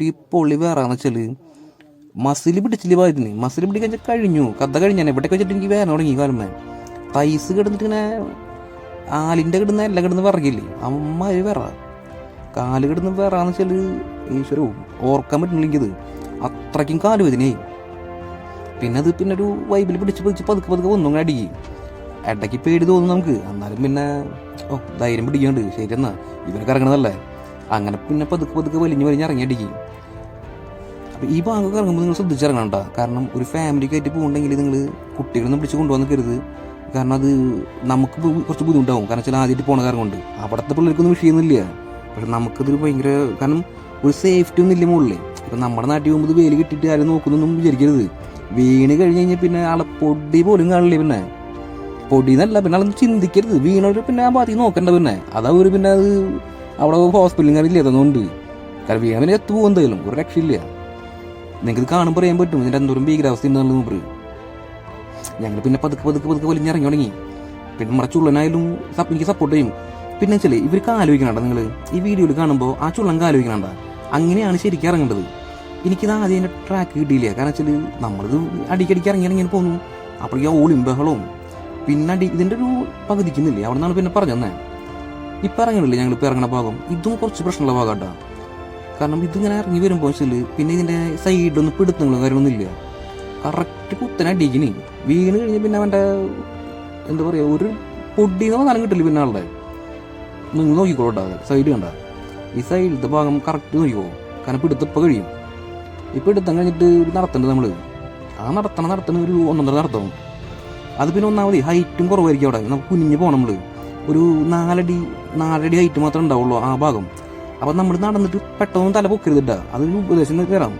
അടിപൊളി പൊളി വേറാന്ന് വെച്ചാൽ മസിൽ പിടിച്ചില്ല പോയതിന് മസിൽ പിടിക്കാൻ കഴിഞ്ഞു കഥ കഴിഞ്ഞാൽ ഇവിടെയൊക്കെ വെച്ചിട്ട് എനിക്ക് വേദന തുടങ്ങി കാലമേ. തൈസ് കിടന്നിട്ട് ഇങ്ങനെ ആലിന്റെ കിടന്ന് എല്ലാം കിടന്ന് വിറകില്ലേ? അമ്മ ഒരു വിറ. കാൽ കിടന്ന് വിറാന്ന് വെച്ചാൽ ഈശ്വരോ ഓർക്കാൻ പറ്റുന്നില്ല എനിക്കത്. അത്രയ്ക്കും കാൽ വേദനയായി. പിന്നെ അത് പിന്നെ ഒരു വൈബിൽ പിടിച്ച് പിടിച്ച് പതുക്കെ പതുക്കെ ഒന്നും കൂടെ അടിക്കും. ഇടയ്ക്ക് പേടി തോന്നും നമുക്ക്. എന്നാലും പിന്നെ ഓ ധൈര്യം പിടിക്കാണ്ട് ശരി എന്നാ ഇവനൊക്കെ ഇറങ്ങണതല്ലേ? അങ്ങനെ പിന്നെ പതുക്കെ പതുക്കെ വലിഞ്ഞ് വലിഞ്ഞ് ഇറങ്ങി അടിക്കും. ഈ ഭാഗമൊക്കെ ഇറങ്ങുമ്പോൾ നിങ്ങൾ ശ്രദ്ധിച്ചിറങ്ങണം കേട്ടോ. കാരണം ഒരു ഫാമിലിക്ക് ആയിട്ട് പോകുന്നുണ്ടെങ്കിൽ നിങ്ങൾ കുട്ടികളൊന്നും പിടിച്ച് കൊണ്ടുവന്ന് കരുത് കാരണം അത് നമുക്ക് കുറച്ച് ബുദ്ധിമുട്ടാവും. കാരണം ചില ആദ്യമായിട്ട് പോണ കാരണം കൊണ്ട് അവിടുത്തെ പിള്ളേർക്കൊന്നും വിഷയമൊന്നുമില്ല പക്ഷെ നമുക്കതൊരു ഭയങ്കര കാരണം ഒരു സേഫ്റ്റി ഒന്നും ഇല്ല മുകളിൽ ഇപ്പം നമ്മുടെ നാട്ടിൽ പോകുമ്പോൾ വേൽ കിട്ടിയിട്ട് ആരും നോക്കുന്നൊന്നും വിചാരിക്കരുത്. വീണ് കഴിഞ്ഞ് കഴിഞ്ഞാൽ പിന്നെ ആളെ പൊടി പോലും കാണില്ലേ പിന്നെ. പൊടി എന്നല്ല പിന്നെ ആളൊന്നും ചിന്തിക്കരുത്. വീണവർ പിന്നെ ആ ഭാഗത്തേക്ക് നോക്കണ്ട പിന്നെ. അതാ ഒരു പിന്നെ അത് അവിടെ ഹോസ്പിറ്റലും കാര്യമില്ല കാരണം വീണ പിന്നെ എത്തു പോകും എന്തായാലും? ഒരു രക്ഷയില്ല. നിങ്ങൾക്ക് കാണും പറയാൻ പറ്റും. ഇതിന്റെ എന്തോരം ഭീകരാവസ്ഥ ഉണ്ടെന്നുള്ള മൂപ്പർ ഞങ്ങൾ പിന്നെ പതുക്കെ പതുക്കെ പതുക്കെ വലിഞ്ഞിറങ്ങി തുടങ്ങി. പിന്നെ നമ്മുടെ ചുള്ളനായാലും എനിക്ക് സപ്പോർട്ട് ചെയ്യും. പിന്നെ വെച്ചാൽ ഇവർക്ക് ആലോചിക്കണണ്ട നിങ്ങൾ ഈ വീഡിയോയിൽ കാണുമ്പോൾ ആ ചുള്ളം ആലോചിക്കണണ്ട? അങ്ങനെയാണ് ശരിക്കും ഇറങ്ങേണ്ടത്. എനിക്കിത് ആദ്യം അതിന്റെ ട്രാക്ക് കിട്ടിയില്ല. കാരണം വെച്ചാൽ നമ്മളിത് അടിക്കടിക്ക് ഇറങ്ങി ഇറങ്ങി പോകുന്നു അപ്പോഴേക്ക് ആ ഓളിയും ബഹളവും. പിന്നെ അടി ഇതിന്റെ ഒരു പകുതിക്കുന്നില്ലേ അവിടെ നിന്നാണ് പിന്നെ പറഞ്ഞു തന്നെ. ഇപ്പം ഇറങ്ങണില്ലേ ഞങ്ങൾ ഇപ്പം ഇറങ്ങണ ഭാഗം? ഇതും കുറച്ച് പ്രശ്നമുള്ള ഭാഗം കേട്ടോ കാരണം ഇതിങ്ങനെ ഇറങ്ങി വരുമ്പോൾ വെച്ചാൽ പിന്നെ ഇതിന്റെ സൈഡൊന്നും പിടുത്തങ്ങളും കാര്യമൊന്നും ഇല്ല. കറക്റ്റ് കുത്തനെ അടിക്കണി. വീണ് കഴിഞ്ഞ് പിന്നെ അവന്റെ എന്താ പറയുക ഒരു പൊടിയെന്നോ സാധനം കിട്ടില്ല പിന്നെ ആളുടെ. നിങ്ങൾ നോക്കിക്കോട്ടോ സൈഡ് കണ്ട. ഈ സൈഡിലത്തെ ഭാഗം കറക്റ്റ് നോക്കിക്കോ. കാരണം പിടുത്തപ്പോൾ കഴിയും. ഇപ്പം എടുത്തം കഴിഞ്ഞിട്ട് നടത്തേണ്ടത് നമ്മൾ ആ നടത്തണ നടത്തണ ഒരു ഒന്നൊന്നര നടത്തണം. അത് പിന്നെ ഒന്നാമതി ഹൈറ്റും കുറവായിരിക്കും അവിടെ. നമുക്ക് കുനിഞ്ഞ് പോകണം നമ്മൾ ഒരു നാലടി നാലടി ഹൈറ്റ് മാത്രമേ ഉണ്ടാവുള്ളൂ ആ ഭാഗം. അപ്പം നമ്മൾ നടന്നിട്ട് പെട്ടെന്ന് തല പൊക്കരുതിട്ട. അതൊരു ഉപദേശം തരാം.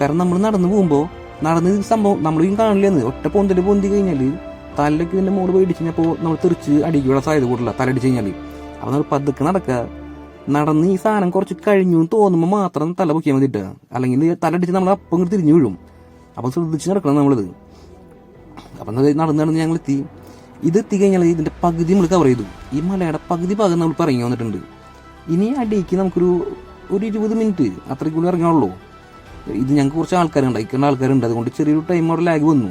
കാരണം നമ്മൾ നടന്നു പോകുമ്പോൾ നടന്ന് സംഭവം നമ്മളും കാണില്ലെന്ന് ഒറ്റ പൊന്തൽ പൊന്തി കഴിഞ്ഞാൽ തലയ്ക്ക് ഇതിന്റെ മോൾ പോയി ഇടിച്ച് കഴിഞ്ഞപ്പോൾ നമ്മൾ തെറിച്ച് അടിക്കുള്ള സാധ്യത കൂടില്ല തലടിച്ച് കഴിഞ്ഞാൽ അപ്പം നമ്മൾ പതുക്കെ നടക്കുക നടന്ന് ഈ സാധനം കുറച്ച് കഴിഞ്ഞു തോന്നുമ്പോൾ മാത്രം തല പൊക്കിയാൽ മതി അല്ലെങ്കിൽ തല തലടിച്ച് നമ്മൾ അപ്പം തിരിഞ്ഞു വീഴും. അപ്പം ശ്രദ്ധിച്ച് നടക്കണം നമ്മളിത് അപ്പം നടന്ന് നടന്ന് ഞങ്ങൾ എത്തി ഇത് എത്തി കഴിഞ്ഞാൽ ഇതിന്റെ പകുതി നമ്മൾ കവർ ചെയ്തു. ഈ മലയുടെ പകുതി ഭാഗം നമ്മൾ പറഞ്ഞു വന്നിട്ടുണ്ട്. ഇനി ആ ഡേക്ക് നമുക്കൊരു ഒരു ഇരുപത് മിനിറ്റ് അത്രയ്ക്കുള്ളിൽ ഇറങ്ങാനുള്ളൂ. ഇത് ഞങ്ങൾക്ക് കുറച്ച് ആൾക്കാരുണ്ട് അയക്കേണ്ട ആൾക്കാരുണ്ട്. അതുകൊണ്ട് ചെറിയൊരു ടൈം അവിടെ ലാഗ് വന്നു.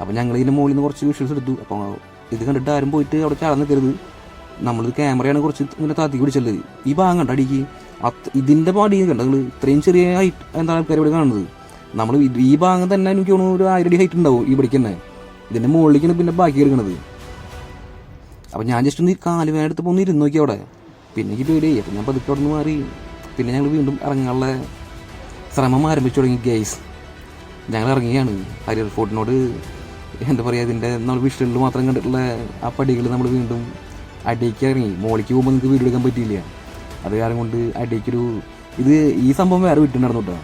അപ്പോൾ ഞങ്ങൾ ഇതിന്റെ മുകളിൽ നിന്ന് കുറച്ച് വിഷ്വൽസ് എടുത്തു. അപ്പോൾ ഇത് കണ്ടിട്ട് ആരും പോയിട്ട് അവിടെ ചാടാൻ നിൽക്കരുത്. നമ്മളിത് ക്യാമറയാണ് കുറച്ച് ഇങ്ങനെ താത്തി പിടിച്ചത്. ഈ ഭാഗം കണ്ട അടിക്ക്? അത് ഇതിന്റെ പാടി കണ്ട നിങ്ങൾ ഇത്രയും ചെറിയ ഹൈറ്റ് എന്താ ആൾക്കാർ ഇവിടെ കാണുന്നത്? നമ്മൾ ഈ ഭാഗം തന്നെ എനിക്ക് തോന്നുന്നു ഒരു ആയിരം അടി ഹൈറ്റ് ഉണ്ടാവും ഇവിടേക്ക് തന്നെ. ഇതിന്റെ മുകളിലേക്കാണ് പിന്നെ ബാക്കി എടുക്കണത്. അപ്പോൾ ഞാൻ ജസ്റ്റ് ഒന്ന് ഈ കാൽ വേദന എടുത്തപ്പോൾ ഒന്ന് ഇരുന്ന് നോക്കി അവിടെ. പിന്നെ എനിക്ക് പേടിയായി അപ്പം ഞാൻ പതുക്കെ അവിടെ നിന്ന് മാറി. പിന്നെ ഞങ്ങൾ വീണ്ടും ഇറങ്ങാനുള്ള ശ്രമം ആരംഭിച്ചു തുടങ്ങി ഗൈസ് ഞങ്ങൾ ഇറങ്ങിയാണ് ഹരിയർ ഫോർട്ടിനോട് എന്താ പറയുക ഇതിന്റെ നമ്മൾ വിഷ്ണുകളിൽ മാത്രം കണ്ടിട്ടുള്ള ആ പടികൾ നമ്മൾ വീണ്ടും അടിക്ക് ഇറങ്ങി. മോളിക്ക് പോകുമ്പോൾ നിങ്ങൾക്ക് വീഡിയോ എടുക്കാൻ പറ്റിയില്ല. അത് കാരണം കൊണ്ട് അടിക്കൊരു ഇത് ഈ സംഭവം വേറെ വിട്ടുണ്ടായിരുന്നു കേട്ടോ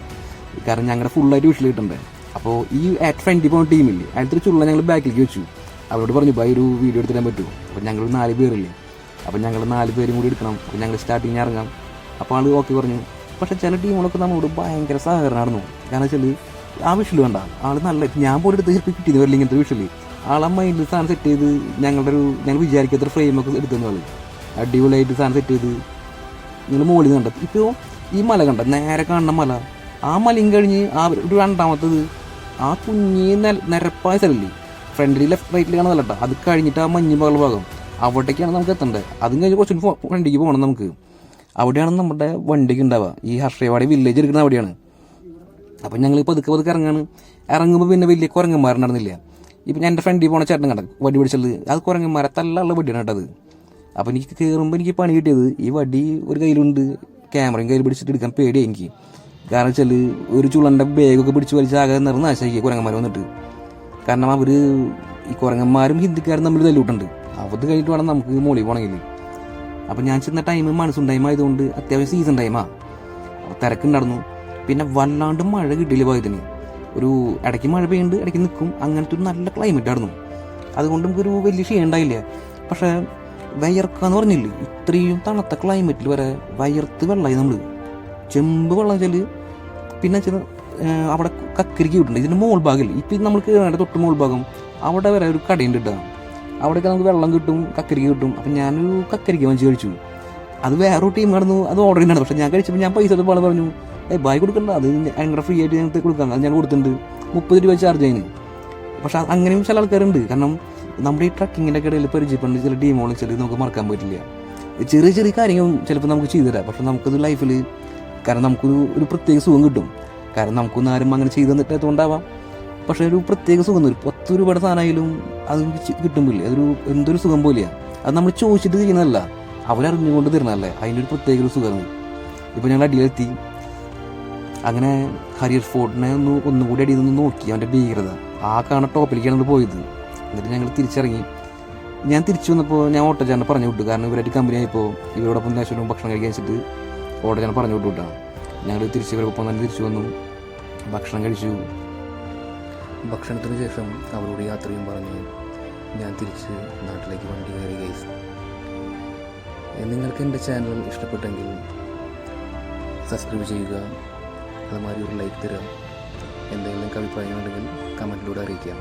കാരണം ഞങ്ങളുടെ ഫുള്ളായിട്ട് വിഷ്ണു കിട്ടണ്ടേ. അപ്പോൾ ഈ ആറ്റ് ഫ്രണ്ടിൽ പോകുന്ന ടീമില്ലേ അടുത്തൊരു ചുള്ള ഞങ്ങൾ ബാക്കിലേക്ക് വെച്ചു. അവരോട് പറഞ്ഞു ബൈ ഒരു വീഡിയോ എടുത്തിടാൻ പറ്റുമോ അപ്പോൾ ഞങ്ങൾ നാല് പേരില്ലേ അപ്പോൾ ഞങ്ങൾ നാല് പേരും കൂടി എടുക്കണം. അപ്പം ഞങ്ങൾ സ്റ്റാർട്ടിങ് ഇറങ്ങാം. അപ്പോൾ ആൾ ഓക്കെ പറഞ്ഞു. പക്ഷേ ചില ടീമുകളൊക്കെ നമ്മളോട് ഭയങ്കര സഹകരണമായിരുന്നു. കാരണം വെച്ചാൽ ആ വിഷൽ വേണ്ട ആൾ നല്ല ഞാൻ പോയിട്ട് ഹെൽപ്പ് കിട്ടിയത് വരില്ല ഇങ്ങനത്തെ വിഷൽ ആളെ മൈൻഡിൽ സാധനം സെറ്റ് ചെയ്ത് ഞങ്ങളുടെ ഒരു ഞങ്ങൾ വിചാരിക്കാത്ത ഫ്രെയിമൊക്കെ എടുത്തെന്ന് ആൾ. അടിപൊളിയായിട്ട് സാധനം സെറ്റ് ചെയ്ത്. നിങ്ങൾ മുകളിൽ നിന്ന് കണ്ട ഇപ്പോൾ ഈ മല കണ്ട നേരെ കാണുന്ന മല. ആ മലയും കഴിഞ്ഞ് ആ ഒരു രണ്ടാമത്തത് ആ കുഞ്ഞി നിരപ്പായ സ്ഥലമില്ലേ? ഫ്രണ്ടിൽ ലെഫ്റ്റ് റൈറ്റിൽ കാണുന്നതല്ല കേട്ടോ അത് കഴിഞ്ഞിട്ട് ആ മഞ്ഞ് പകൽ ഭാഗം. അവിടേക്കാണ് നമുക്ക് എത്തേണ്ടത്. അതും കഴിഞ്ഞ് കുറച്ച് വണ്ടിക്ക് പോകണം നമുക്ക്. അവിടെയാണ് നമ്മുടെ വണ്ടിക്ക് ഉണ്ടാവുക. ഈ ഹർഷയവാടി വില്ലേജ് എടുക്കുന്ന അവിടെയാണ്. അപ്പം ഞങ്ങൾ പതുക്കെ പതുക്കെ ഇറങ്ങാണ്. ഇറങ്ങുമ്പോൾ പിന്നെ വലിയ കുരങ്ങന്മാരുണ്ടായിരുന്നില്ല ഇപ്പം ഞാൻ എന്റെ ഫ്രണ്ടിൽ പോണ ചേട്ടൻ കണ്ട. വടി പിടിച്ചത്. അത് കുരങ്ങന്മാരെ തല്ലുള്ള വടിയാണ് കേട്ടത്. അപ്പം എനിക്ക് കയറുമ്പോൾ എനിക്ക് പണി കിട്ടിയത് ഈ വടി ഒരു കയ്യിലുണ്ട്. ക്യാമറയും കയ്യിൽ പിടിച്ചിട്ട് എടുക്കാൻ പേടിയാണ് എനിക്ക്. കാരണം വെച്ചാൽ ഒരു ചുള്ളന്റെ ബാഗൊക്കെ പിടിച്ച് വലിച്ച് ആകെ നിറഞ്ഞ നാശാക്കി കുരങ്ങന്മാർ വന്നിട്ട്. കാരണം അവർ ഈ കുരങ്ങന്മാരും ഹിന്ദിക്കാരും തമ്മിൽ തല്ലൂട്ടുണ്ട് അവത് കഴിഞ്ഞിട്ട് വേണം നമുക്ക് മോളി പോണെങ്കിൽ അപ്പോൾ ഞാൻ ചെന്ന ടൈം മൺസൂൺ ടൈം ആയതുകൊണ്ട് അത്യാവശ്യം സീസൺ ടൈമാണ് അപ്പോൾ തിരക്കുണ്ടായിരുന്നു. പിന്നെ വല്ലാണ്ട് മഴ കിട്ടിയില്ല പോയതിന്. ഒരു ഇടയ്ക്ക് മഴ പെയ്യുന്നുണ്ട് ഇടയ്ക്ക് നിൽക്കും. അങ്ങനത്തെ ഒരു നല്ല ക്ലൈമറ്റ് ആയിരുന്നു. അതുകൊണ്ട് നമുക്കൊരു വലിയ ക്ഷീണം ഉണ്ടായില്ല. പക്ഷേ വയർക്കാന്ന് പറഞ്ഞില്ലേ ഇത്രയും തണുത്ത ക്ലൈമറ്റിൽ വരെ വയർത്ത് വെള്ളമായി നമ്മൾ ചെമ്പ് വെള്ളം വെച്ചാൽ പിന്നെ വെച്ചാൽ അവിടെ കക്കരിക്ക് കിട്ടുന്നുണ്ട്. ഇതിന്റെ മോൾ ഭാഗമില്ല ഇപ്പം നമ്മൾ കയറേണ്ട തൊട്ട് മോൾ ഭാഗം അവിടെ വരെ ഒരു കടയുണ്ട് കേട്ടോ. അവിടെയൊക്കെ നമുക്ക് വെള്ളം കിട്ടും കക്കരിക്ക് കിട്ടും. അപ്പം ഞാനൊരു കക്കരിക്ക് വാങ്ങിച്ച് കഴിച്ചു. അത് വേറൊരു ടീം കടന്നു അത് ഓർഡർ ചെയ്യുന്നതാണ് പക്ഷേ ഞാൻ കഴിച്ചപ്പോൾ ഞാൻ പൈസ എടുത്തപ്പോൾ പറഞ്ഞു ഏ ബായ് കൊടുക്കണ്ട. അത് ഭയങ്കര ഫ്രീ ആയിട്ട് ഞങ്ങൾക്ക് കൊടുക്കാം. അത് ഞാൻ കൊടുത്തിട്ടുണ്ട്. മുപ്പത് രൂപ ചാർജ് ചെയ്യുന്നു പക്ഷെ അങ്ങനെയും ചില ആൾക്കാരുണ്ട്. കാരണം നമ്മുടെ ഈ ട്രക്കിങ്ങിന്റെ ഇടയിൽ പരിചയപ്പെടുന്ന ചില ടീമുകളും ചിലത് നമുക്ക് മറക്കാൻ പറ്റില്ല. ചെറിയ ചെറിയ കാര്യങ്ങൾ ചിലപ്പോൾ നമുക്ക് ചെയ്തു തരാം. പക്ഷെ നമുക്കത് ലൈഫിൽ കാരണം നമുക്കൊരു ഒരു പ്രത്യേക സുഖം കിട്ടും. കാരണം നമുക്കൊന്നും ആരും അങ്ങനെ ചെയ്തു തന്നിട്ടായതുകൊണ്ടാവാം പക്ഷേ ഒരു പ്രത്യേക സുഖം ഒരു പത്ത് രൂപയുടെ സാധനമായാലും അത് കിട്ടുമ്പോഴില്ലേ അതൊരു എന്തൊരു സുഖം പോലെയാണ് അത് നമ്മൾ ചോദിച്ചിട്ട് ചെയ്യുന്നതല്ല അവരറിഞ്ഞുകൊണ്ട് തരുന്നതല്ലേ? അതിന്റെ ഒരു പ്രത്യേക ഒരു സുഖമാണ് ഇപ്പോൾ ഞങ്ങൾ അടിയിലെത്തി. അങ്ങനെ ഹരിയർ ഫോർട്ടിനെ ഒന്ന് ഒന്നുകൂടി അടിയിൽ നിന്ന് നോക്കി. അവന്റെ ഭീകരത. ആ കാണ ടോപ്പിലേക്കാണ് ഞങ്ങൾ പോയത്. എന്നിട്ട് ഞങ്ങൾ തിരിച്ചിറങ്ങി. ഞാൻ തിരിച്ചു വന്നപ്പോൾ ഞാൻ ഓട്ടോചാരനെ പറഞ്ഞു വിട്ടു. കാരണം ഇവരായിട്ട് കമ്പനി ആയപ്പോൾ ഇവരോടൊപ്പം ഭക്ഷണം കഴിക്കാൻ വെച്ചിട്ട് ഓട്ടോചാരനെ പറഞ്ഞു വിട്ടു വിട്ടാണ് ഞങ്ങൾ തിരിച്ച് ഇവരൊപ്പം തന്നെ തിരിച്ചു വന്നു. ഭക്ഷണം കഴിച്ചു. ഭക്ഷണത്തിന് ശേഷം അവരോട് യാത്രയും പറഞ്ഞു ഞാൻ തിരിച്ച് നാട്ടിലേക്ക് വണ്ടി കയറി ഗൈസ് നിങ്ങൾക്ക് എന്റെ ചാനൽ ഇഷ്ടപ്പെട്ടെങ്കിൽ സബ്സ്ക്രൈബ് ചെയ്യുക അതുമാതിരി ഒരു ലൈക്ക് തരാം. എന്തെങ്കിലും അഭിപ്രായമുണ്ടെങ്കിൽ കമന്റിലൂടെ അറിയിക്കാം.